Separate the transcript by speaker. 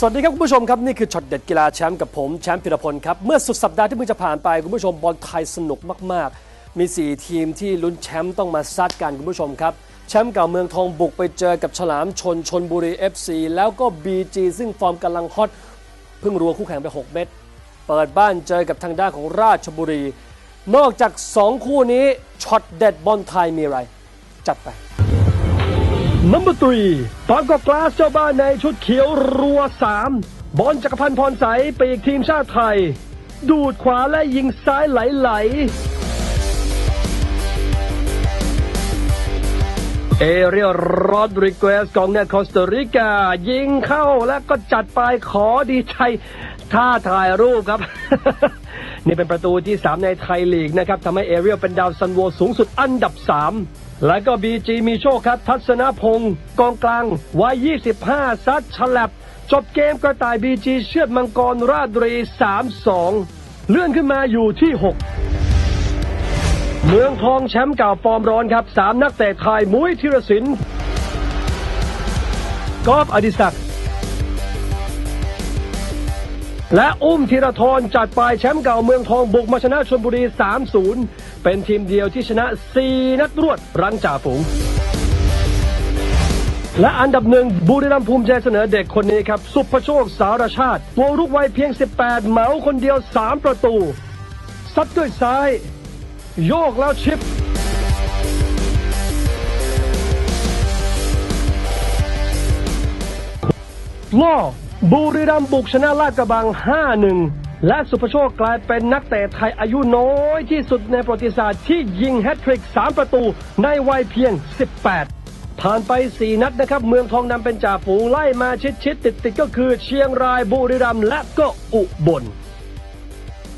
Speaker 1: สวัสดีครับคุณผู้ชมครับ นี่คือช็อตเด็ดกีฬาแชมป์กับผมแชมป์พิรพลครับ เมื่อสุดสัปดาห์ที่เพิ่งจะผ่านไปคุณผู้ชมบอลไทยสนุกมาก ๆ มี 4 ทีมที่ลุ้นแชมป์ต้องมาซัดกันคุณผู้ชมครับ แชมป์เก่าเมืองทองบุกไปเจอกับฉลามชนชนบุรี FC แล้วก็ BG ซึ่งฟอร์มกำลังฮอตเพิ่งรัวคู่แข่งไป 6 เม็ดเปิดบ้านเจอกับทางด้านของราชบุรี นอกจาก 2 คู่นี้ช็อตเด็ดบอลไทยมีอะไร จัดไป Number 3บางกอกกลาสเจ้าบ้านในชุดเขียวรัว 3 บอลจักรพันธ์พรใสปีกทีมชาติไทย ดูดขวาและยิงซ้ายไหลๆเอเรียลโรดริเกสกองเนี่ยคอสตาริกา ยิงเข้าแล้วก็จัดไปขอดีใจท่าถ่ายรูปครับ นี่เป็นประตูที่ 3 ในไทยลีกนะครับทำให้เอเรียลเป็นดาวซันโวสูงสุดอันดับ 3 แล้วก็บีจีมีโชคครับ ทัศนพงศ์กองกลางวัย 25 ซัดฉลับ จบเกมกระต่ายบีจีเชือดมังกรราชบุรี 3-2 เลื่อนขึ้นมาอยู่ที่ 6 เมืองทองแชมป์เก่าฟอร์มร้อนครับ 3 นักเตะไทยมุ้ยธีรศิลป์กอล์ฟอดิศักดิ์ และอุ้มธีรทรจัดไปแชมป์เก่าเมืองทองบุกมาชนะชลบุรี 3-0 เป็นทีมเดียวที่ชนะ 4 นัดรวดรังจ่าฝูง และอันดับหนึ่งบุรีรัมย์ภูมิใจเสนอเด็กคนนี้ครับ สุภโชคสารชาติ ตัวรุกวัยเพียง 18 เหมาคนเดียว 3 ประตูซัดด้วยซ้าย โยกแล้วชิปล่อ บุรีรัมย์บุกชนะลาดกระบัง 5-1 และสุภโชคกลายเป็นนักเตะไทยอายุน้อยที่สุดในประวัติศาสตร์ที่ยิงแฮตทริก 3 ประตูในวัยเพียง 18 ผ่านไป 4 นัดนะครับ เมืองทองนำเป็นจ่าฝูงไล่มาชิดๆติดๆก็คือเชียงรายบุรีรัมย์และก็อุบล